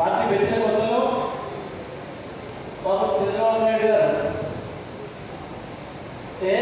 Party పెట్టిన కొత్తలో పాపం చంద్రబాబు నాయుడు గారు. ఏ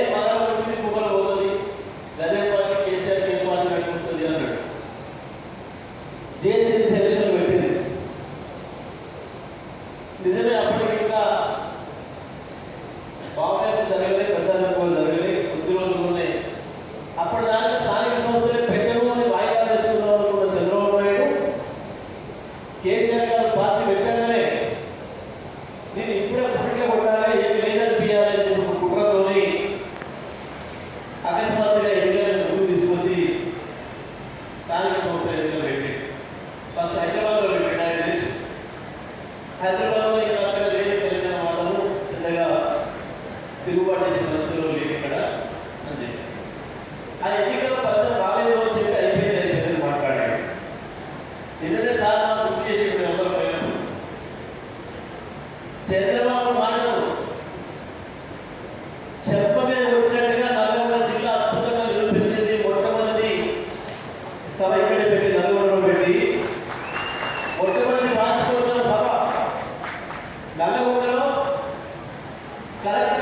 తిరుగుబాటు చేసే పరిస్థితుల్లో లేదు ఇక్కడ అని చెప్పి ఆ ఎన్నికల ఫలితం రాలేదు అని చెప్పి అయిపోయింది అని పెద్దలు మాట్లాడాడు నిన్ననే సార్ నాకు గుర్తు చేసి ఎవరు పోయినప్పుడు. చంద్రబాబు మాటలు చెప్ప మీద కొట్టినట్టుగా నల్గొండ జిల్లా అద్భుతంగా నిరూపించింది మొట్టమొదటి సభ ఇక్కడే పెట్టి నల్గొండలో పెట్టి. మొట్టమొదటి రాష్ట్రోత్సవ సభ నల్లగొండలో కరెక్ట్